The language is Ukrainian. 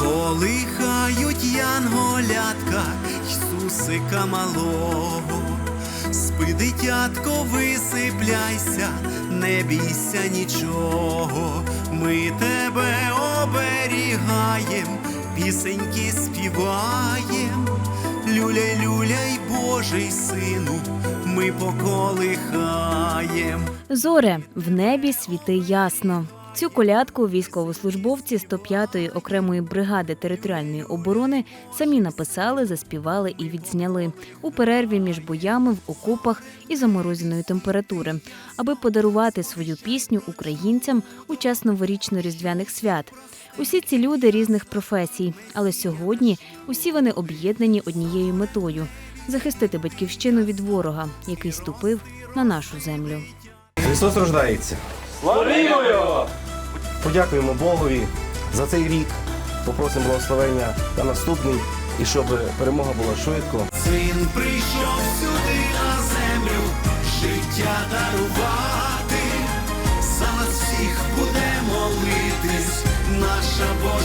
Колихають янголятка Ісусика малого. Спи, дитятко, висипляйся, не бійся нічого. Ми тебе оберігаєм, пісеньки співаєм. Люляй, люляй, Божий сину, ми поколихаєм. Зоре в небі світи ясно. Цю колядку військовослужбовці 105-ї окремої бригади територіальної оборони самі написали, заспівали і відзняли у перерві між боями в окопах і заморозеної температури, аби подарувати свою пісню українцям у час новорічно-різдвяних свят. Усі ці люди різних професій, але сьогодні усі вони об'єднані однією метою захистити батьківщину від ворога, який ступив на нашу землю. Христос рождається. Славімо його! Подякуємо Богові за цей рік. Попросимо благословення на наступний і щоб перемога була швидко. Син прийшов сюди на землю, життя дарувати. За нас всіх буде молитись, наша мати.